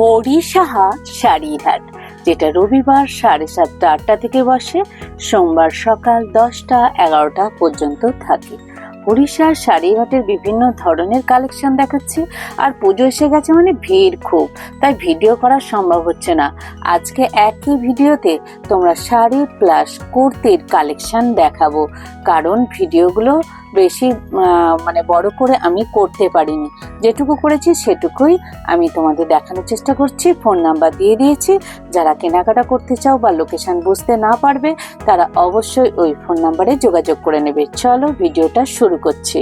হরিসাহা শাড়িহাট যেটা রবিবার সাড়ে সাতটা আটটা থেকে বসে, সোমবার সকাল দশটা এগারোটা পর্যন্ত থাকে। হরিষার শাড়িহাটের বিভিন্ন ধরনের কালেকশন দেখাচ্ছি, আর পুজো এসে গেছে মানে ভিড় খুব, তাই ভিডিও করা সম্ভব হচ্ছে না। আজকে একই ভিডিওতে তোমরা শাড়ি প্লাস কুর্তির কালেকশন দেখাবো, কারণ ভিডিওগুলো বেশি মানে বড় করে আমি করতে পারিনি। যেটুকু করেছি সেটুকুই আমি তোমাদের দেখানোর চেষ্টা করছি। ফোন নাম্বার দিয়ে দিয়েছি। যারা কেনাকাটা করতে চাও বা লোকেশন বুঝতে না পারবে, তারা অবশ্যই ওই ফোন নাম্বারে যোগাযোগ করে নেবে। চলো ভিডিওটা শুরু করছি।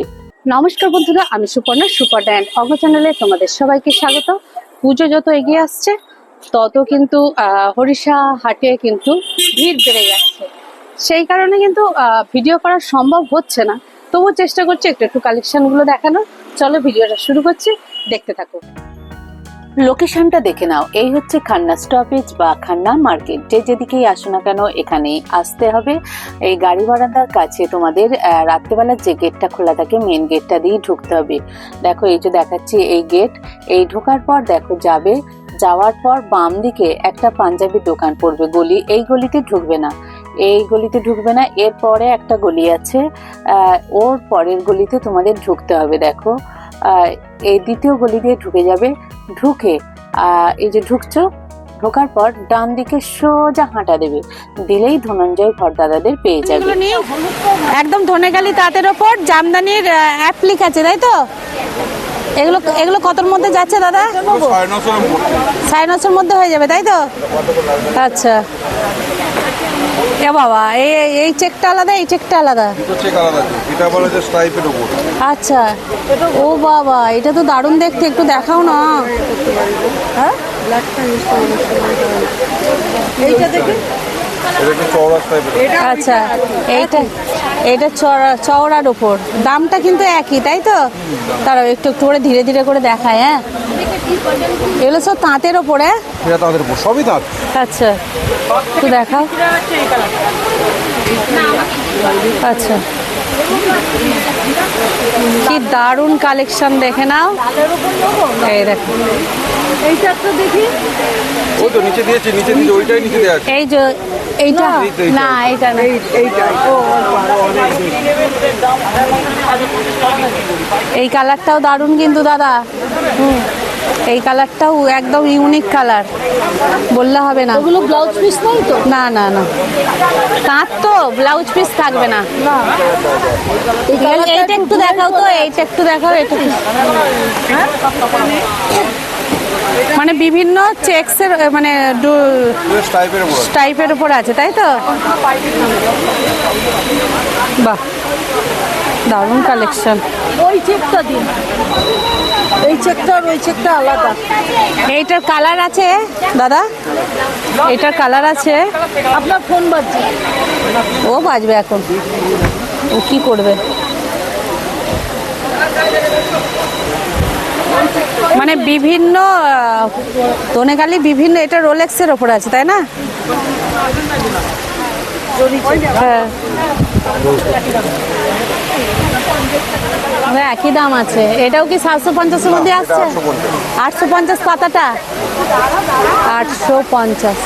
নমস্কার বন্ধুরা, আমি সুপর্ণা সুপার ড্যান্ড অঙ্গ চ্যানেলে তোমাদের সবাইকে স্বাগত। পুজো যত এগিয়ে আসছে, তত কিন্তু হরিষা হাটে কিন্তু ভিড় বেড়ে যাচ্ছে। সেই কারণে কিন্তু ভিডিও করা সম্ভব হচ্ছে না। তবুও চেষ্টা করছি একটু একটু কালেকশনগুলো দেখানো চলো ভিডিওটা শুরু করছি, দেখতে থাকো। লোকেশনটা দেখে নাও, এই হচ্ছে খান্না স্টপেজ বা খান্না মার্কেট যে যেদিকেই আসো না কেন, এখানেই আসতে হবে। এই গাড়ি বারান্দার কাছে তোমাদের রাত্রেবেলার যে গেটটা খোলা থাকে মেন গেটটা দিয়েই ঢুকতে হবে। দেখো, এই যে দেখাচ্ছি এই গেট এই ঢোকার পর দেখো, যাবে, যাওয়ার পর বাম দিকে একটা পাঞ্জাবি দোকান পড়বে গলি। এই গলিতে ঢুকবে না। এই গলিতে ঢুকবে না এরপরে একটা গলি আছে ওর পরের গলিতে তোমাদের ঢুকতে হবে দেখো। এই দ্বিতীয় গলি দিয়ে ঢুকে যাবে ঢুকে এই যে ঢুকছো ঢোকার পর ডান দিকে সোজা হাঁটা দেবে দিলেই ধনঞ্জয় ভরদাদাদের পেয়ে যাবে। এগুলো নিয়ে একদম ধনেখালি তাঁতের ওপর জামদানির অ্যাপ্লিক আছে তাই তো? এগুলো এগুলো কতর মধ্যে যাচ্ছে দাদা। সাড়ে নশোর মধ্যে হয়ে যাবে তাই তো? আচ্ছা। এ বাবা এই এই চেকটা আলাদা এই চেকটা আলাদা। দুটো চেক আলাদা এটা বলে যে স্ট্রাইপের উপর। আচ্ছা। ও বাবা এটা তো দারুণ দেখতে একটু দেখাও না। হ্যাঁ? এইটা দেখি। এটা আচ্ছা এইটা এইটা চড়া চওড়ার উপর। দামটা কিন্তু একই তাই তো? তারা একটু একটু করে ধীরে ধীরে করে দেখায় হ্যাঁ? এগুলো সব তাঁতের ওপরে এটা তাদের উপর সবই দাঁত আচ্ছা একটু দেখাও। আচ্ছা। কি দারুণ কালেকশন দেখে নাও। এই দেখো। এইটা একটু দেখি। ওই তো নিচে দিয়েছে নিচে দিয়েছে ওইটাই নিচে দেওয়া আছে। এই যে এইটা? এই এইটা। না এইটা না। এই কালারটাও দারুণ কিন্তু দাদা। হুম। এই কালারটাও একদম ইউনিক কালার। বললে হবে না। ওগুলো ব্লাউজ পিস নয় তো? না না না। তাঁত তো ব্লাউজ পিস থাকবে না। এইটা একটু দেখাও তো এইটা একটু দেখাও এটা মানে বিভিন্ন চেক্সের মানে টাইপের উপর আছে। তাই তো? বাহ দারুণ কালেকশন ওই চেকটা দিন। এই চেকটা আর ওই চেকটা আলাদা। এইটার কালার আছে? দাদা? এইটার কালার আছে? আপনার ফোন বাজছে। ও বাজবে এখন। ও কি করবে? মানে বিভিন্ন দোনেকালি বিভিন্ন এটা রোলেক্সের ওপর আছে তাই না? হ্যাঁ। একই দাম আছে। এটাও কি সাতশো পঞ্চাশের মধ্যে আসছে? আটশো পঞ্চাশ। পাতাটা? আটশো পঞ্চাশ।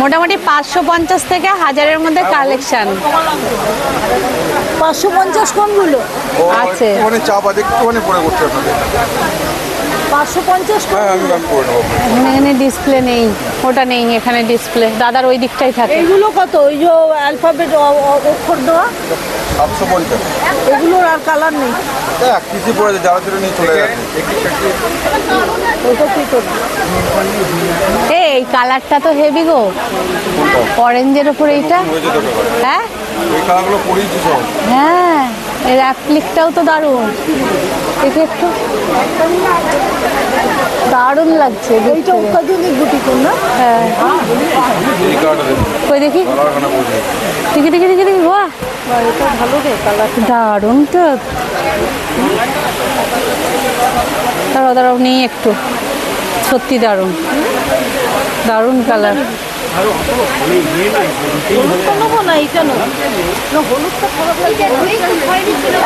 মোটামুটি পাঁচশো পঞ্চাশ থেকে হাজারের মধ্যে কালেকশন। পাঁচশো পঞ্চাশ কোনগুলো আছে। চাপ আছে একটুখানি পরে আপনাদের। হ্যাঁ আমি আমি করে নেব। এখানে ডিসপ্লে নেই ওটা নেই এখানে ডিসপ্লে দাদার ওই দিকটাই থাকে। এইগুলো কত? ওই যে অ্যালফাবেট অক্ষর দেওয়া? সাতশো পঞ্চাশ এগুলোর আর কালার নেই। এক পিসি পড়েছে যারা যেটা নিয়ে চলে গেছে। ওইটা কি করবি? এই কালারটা তো হেভি গো। অরেঞ্জের এইটা? হয়ে? হ্যাঁ ওই কালারগুলো পরিয়েছি সব হ্যাঁ এর অ্যাপ্লিকটাও তো দারুণ। দেখে একটু। দারুণ লাগছে না? হ্যাঁ। দেখি? কালারখানা পড়ছে দেখি দেখি দেখি দেখি বাহ। ভালো রে কালার দারুণ তো দাঁড়াও দাঁড়াও নেই একটু। সত্যি দারুণ। দারুণ কালার।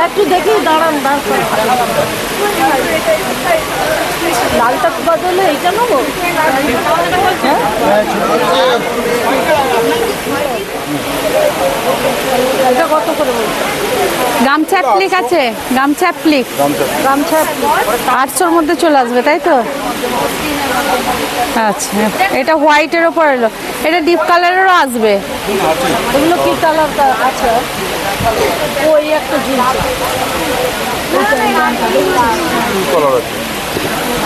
একটু দেখি দাঁড়ান দাঁড়ান। লালটা বদলে এইটা নেব? হ্যাঁ এটা কত করে গামছা অ্যাপ্লিক আছে গামছা অ্যাপ্লিক গামছা আটশোর মধ্যে চলে আসবে তাই তো? আচ্ছা এটা হোয়াইটের ওপর এলো। এটা ডিপ কালারেরও আসবে। এগুলো কি কালার আছে ওই একটা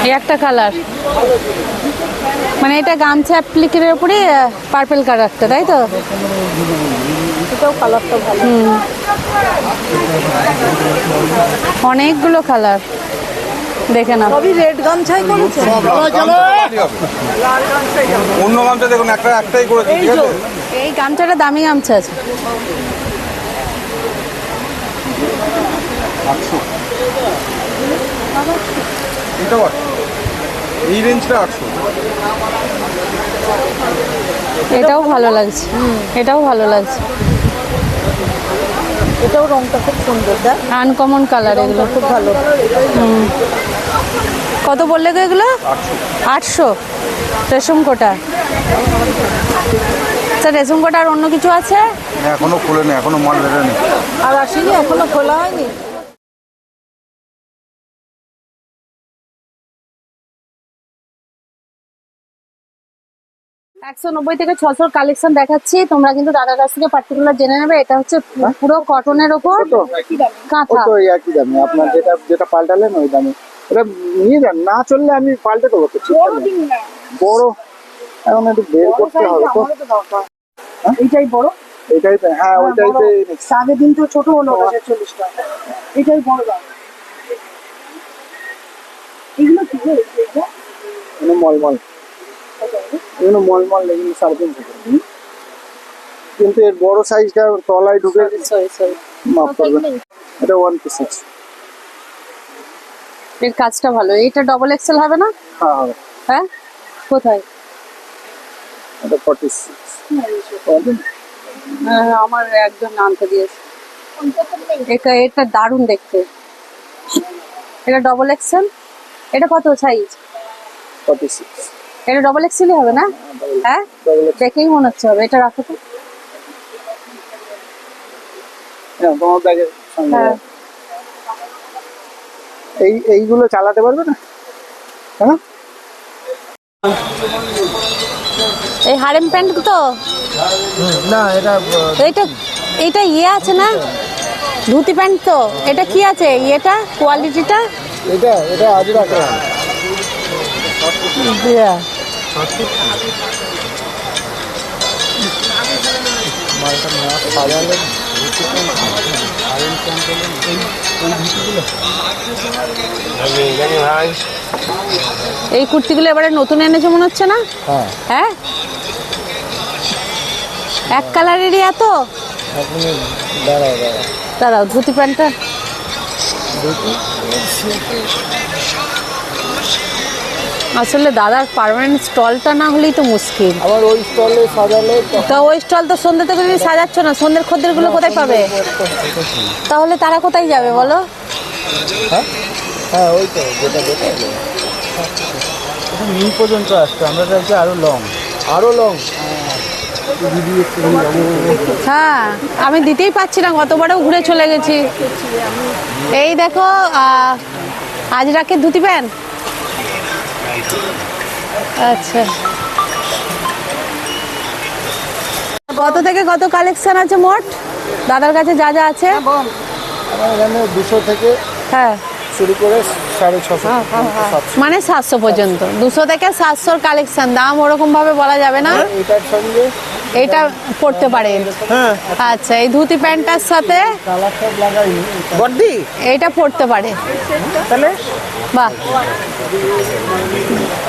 এই একটা কালার মানে এটা গামছা অ্যাপ্লিকের উপরে পার্পেল কালারটা তাই তো? অনেকগুলো কালার দেখে নাও সবই রেড গামছাই করেছে? অন্য গামছা দেখুন একটা একটাই করেছি এই গামছাটা দামি গামছা আছে। আটশো। এটাও এই রেঞ্জটা আটশো। এটাও ভালো লাগছে। এটাও ভালো লাগছে। এটাও রংটা খুব সুন্দর দেখ। আনকমন কালার এগুলো খুব ভালো। কত বললে গো এগুলো? আটশো। রেশম কোটা। আচ্ছা রেশম কোটা আর অন্য কিছু আছে? এখনও খুলে নেই এখনও মাল বেরোয়নি। আর আসেনি এখনও খোলা হয়নি? একশো নব্বই থেকে ছশোর কালেকশন দেখাচ্ছি। তোমরা কিন্তু দাদার কাছ থেকে পার্টিকুলার জেনে নেবে এটা হচ্ছে পুরো কটনের ওপর কাঁথা ওই একই দামে। আপনার যেটা যেটা পাল্টালেন ওই দামে। এটা নিয়ে যান না চললে আমি পাল্টে দেবো তো বড় এখন একটু বের করতে হবে তো। এইটাই বড়? এটাই তো হ্যাঁ ওইটাই আগের দিন তো ছোট হলো চল্লিশ টাকা। এটাই বড় দাম। এগুলো কি মলমল। এগুলো মলমল এগুলো সাড়ে তিনশো কিন্তু এর বড় সাইজটা তলায় ঢুকে. মাফ করবেন এটা ওয়ান পিস আছে। এর কাজটা ভালো। এটা ডবল এক্সেল হবে না? হ্যাঁ হবে। হ্যাঁ? কোথায়? এটা ফর্টি সিক্স হ্যাঁ, আমার একজন আনতে দিয়েছে। এটা এটা দারুণ দেখতে। এটা ডবল এক্সেল এটা কত সাইজ ফর্টি সিক্স এটা ডবল এক্সেলই হবে না? হ্যাঁ? দেখেই মনে হচ্ছে হবে। এটা রাখো তো। হ্যাঁ হ্যাঁ। এই এইগুলো চালাতে পারবে না? হ্যাঁ এই হারেম প্যান্ট তো? না এটা এইটা এইটা ইয়ে আছে না? ধুতি প্যান্ট তো। এটা কি আছে? ইয়েটা? কোয়ালিটিটা এটা এটা এই কুর্তিগুলো এবারে নতুন এনেছে মনে হচ্ছে না? হ্যাঁ। হ্যাঁ? এক কালারেরই এত? দাঁড়াও ধুতি প্যান্টটা। আসলে দাদার পারমানেন্ট স্টলটা না হলেই তো মুশকিল। আবার ওই স্টলে সাজালে তো ওই স্টল তো সন্ধ্যে থেকে যদি সাজাচ্ছ না? সন্ধ্যের খদ্দেরগুলো কোথায় পাবে? তাহলে তারা কোথায় যাবে বলো? হ্যাঁ? ওই তো যেটা যেটা। নি পর্যন্ত আসছে আমরা চাইছি আরও লং আরও লং হ্যাঁ আমি দিতেই পাচ্ছি না গতবারেও ঘুরে চলে গেছি। এই দেখো আজ রাখে ধুতি প্যান্ট আচ্ছা। কত থেকে কত কালেকশন আছে মোট? দাদার কাছে যা যা আছে? এখানে দুশো থেকে হ্যাঁ। শুরু করে সাড়ে ছশো মানে সাতশো পর্যন্ত। দুশো থেকে সাতশোর কালেকশন দাম ওরকম ভাবে বলা যাবে না? এটার সঙ্গে এটা পড়তে পারে। হ্যাঁ। আচ্ছা এই ধুতি প্যান্টটার সাথে? এটা পড়তে পারে। তাহলে? বাহ।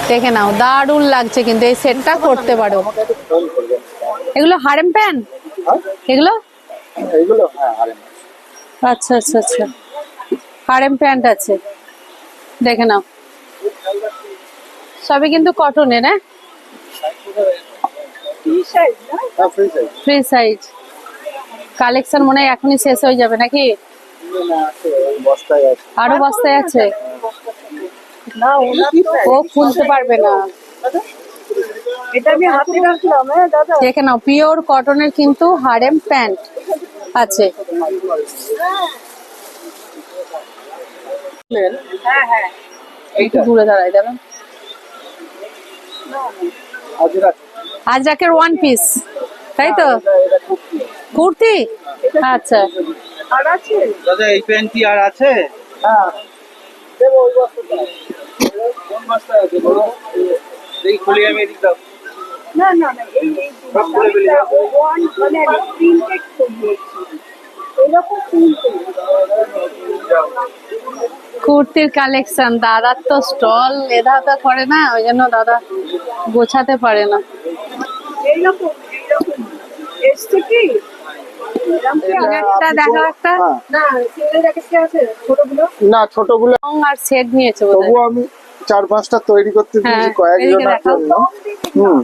দেখে নাও দারুণ লাগছে কিন্তু এই সেটটা করতে পারো। এগুলো হারেম প্যান্ট এগুলো? হ্যাঁ আচ্ছা আচ্ছা আচ্ছা। হারেম প্যান্ট আছে। দেখে নাও। সবই কিন্তু কটনের হ্যাঁ? ফ্রি সাইজ কালেকশন মনে হয় এখনই শেষ হয়ে যাবে নাকি? ওই বস্তায় আছে? ও খুলতে পারবে না। এটা আমি হাতে রাখলাম হ্যাঁ দাদা। দেখে নাও পিওর কটনের কিন্তু হারেম প্যান্ট আছে। একটু দূরে দাঁড়াই দাঁড়ান আজরাক আজরাকের ওয়ান পিস তাই তো? কুর্তি? আচ্ছা। আর আছে? দাদা এই প্যান্ট কি আর আছে? হ্যাঁ। দেবো ওই বস্তাটা কোন বস্তায় আছে বলো এই খুলে আমি এদিক দাও না না না এই এই সব খুলে ফেলি দাও। ওয়ান মানে এরকম কুর্তির কালেকশন দাদার তো স্টল এদা তো করে না ওই জন্য দাদা গোছাতে পারে না। এইরকম এইরকম। এসছে কি? না ছোটগুলো। না ছোটগুলো রং আর সেট নিয়েছে তবুও আমি চার পাঁচটা তৈরি করতে দিয়েছি হ্যাঁ, কয়েকজনের এদিকে জন্য হুম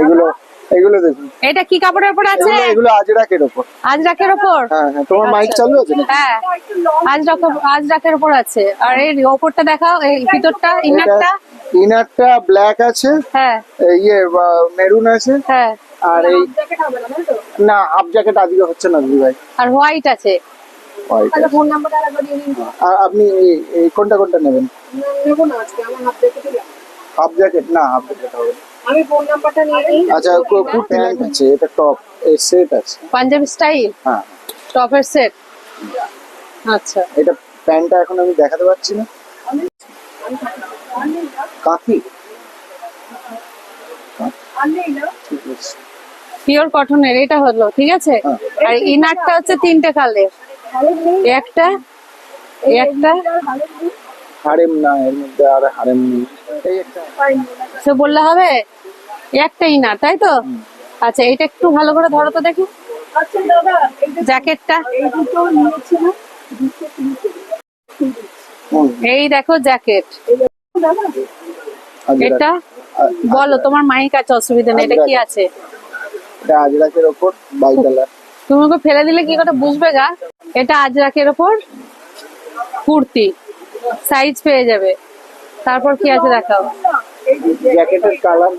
এগুলো এগুলো দেখুন। এটা কি কাপড়ের উপর আছে? এগুলো আজরাকের আজরাকের হ্যাঁ হ্যাঁ তোমার মাইক আচ্ছা। চালু আছে নাকি? হ্যাঁ একটু লং আজরাক আজরাকের উপর আছে। আর এর ওপরটা দেখাও এই ভিতরটা ইনারটা ইনারটা ব্ল্যাক আছে। হ্যাঁ। ইয়ে মেরুন আছে। হ্যাঁ। আর এই না হাফ জ্যাকেট আজকে হচ্ছে না দিদি ভাই। আর হোয়াইট আছে। আর আপনি এই- কোনটা কোনটা নেবেন? নেব না আজকে আমার হাত দেখে হাফ জ্যাকেট না হাফ জ্যাকেট হবে আমি ফোন নাম্বারটা নিয়ে নিই আচ্ছা কুর্তি লাইন আছে এটা টপ এই সেট আছে। পাঞ্জাবি স্টাইল হ্যাঁ। টপের সেট আচ্ছা। এটা প্যান্টটা এখন আমি দেখাতে পারছি না। কাকি আছে। পিওর কটনের এটা হলো ঠিক আছে? হ্যাঁ। আর ইনারটা হচ্ছে তিনটে কালের একটা একটা। হারেম না এর মধ্যে আর হারেম নেই। এই একটা সে বললে হবে একটা ইনার তাই তো? আচ্ছা এটা একটু ভালো করে ধরো তো দেখি। আচ্ছা জ্যাকেটটা। এই দুটো নিয়েছি না দুশো তিনশো হুম, এই দেখো জ্যাকেট। এটা? বলো তোমার মাইক আছে অসুবিধা নেই এটা কি আছে? এটা আজরাকের ওপর বাই কালার তুমি ওকে ফেলে দিলে কি করে বুঝবে গা? এটা আজরাকের ওপর কুর্তি। সাইজ পেয়ে যাবে। তারপর কি আছে দেখাও? জ্যাকেটের কালার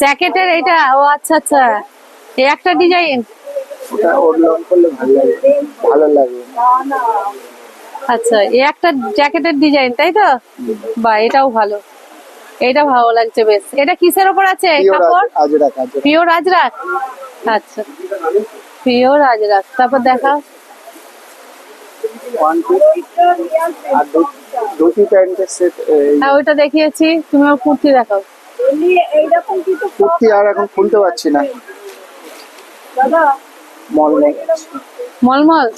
জ্যাকেটের এটা ও আচ্ছা আচ্ছা। এই একটা ডিজাইন ওটা ওর লং করলে ভালো লাগবে ভালো লাগবে না না আচ্ছা এই একটা জ্যাকেটের ডিজাইন তাই তো? বা এটাও ভালো। এটা ভালো লাগছে বেশ। এটা কিসের ওপর আছে? পিওর কাপড়? আজরাক আজরাক পিওর আজরাক আচ্ছা। পিওর আজরাক তারপর দেখা। হ্যাঁ ওইটা দেখিয়েছি। তুমি ওর কুর্তি দেখাও। কুর্তি আর এখন খুলতে পারছি না। মলমল।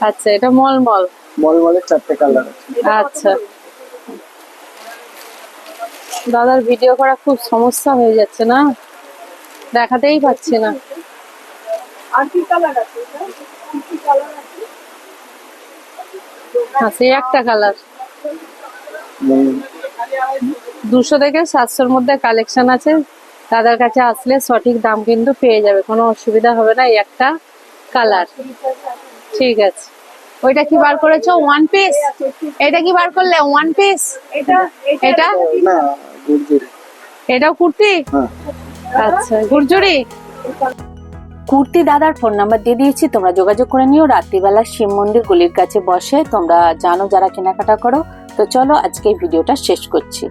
আচ্ছা এটা মলমল। মলমলের চারটে কালার আচ্ছা। দাদার ভিডিও করা খুব সমস্যা হয়ে যাচ্ছে না? দেখাতেই পাচ্ছি না। আচ্ছা এই একটা কালার দুশো থেকে সাতশোর মধ্যে কালেকশন আছে। দাদার কাছে আসলে সঠিক দাম কিন্তু পেয়ে যাবে। কোনো অসুবিধা হবে না এই একটা কালার ঠিক আছে। ওইটা কি বার করেছ? ওয়ান পিস এটা কি বার করলে? ওয়ান পিস এটা এটাও কুর্তি? হ্যাঁ। আচ্ছা গুরজুরি? কুর্তি দাদার ফোন নাম্বার দিয়ে দিয়েছি তোমরা যোগাযোগ করে নিও। রাত্রিবেলা শিব মন্দির গলির কাছে বসে তোমরা জানো যারা কেনাকাটা করো। তো চলো আজকে ভিডিওটা শেষ করছি।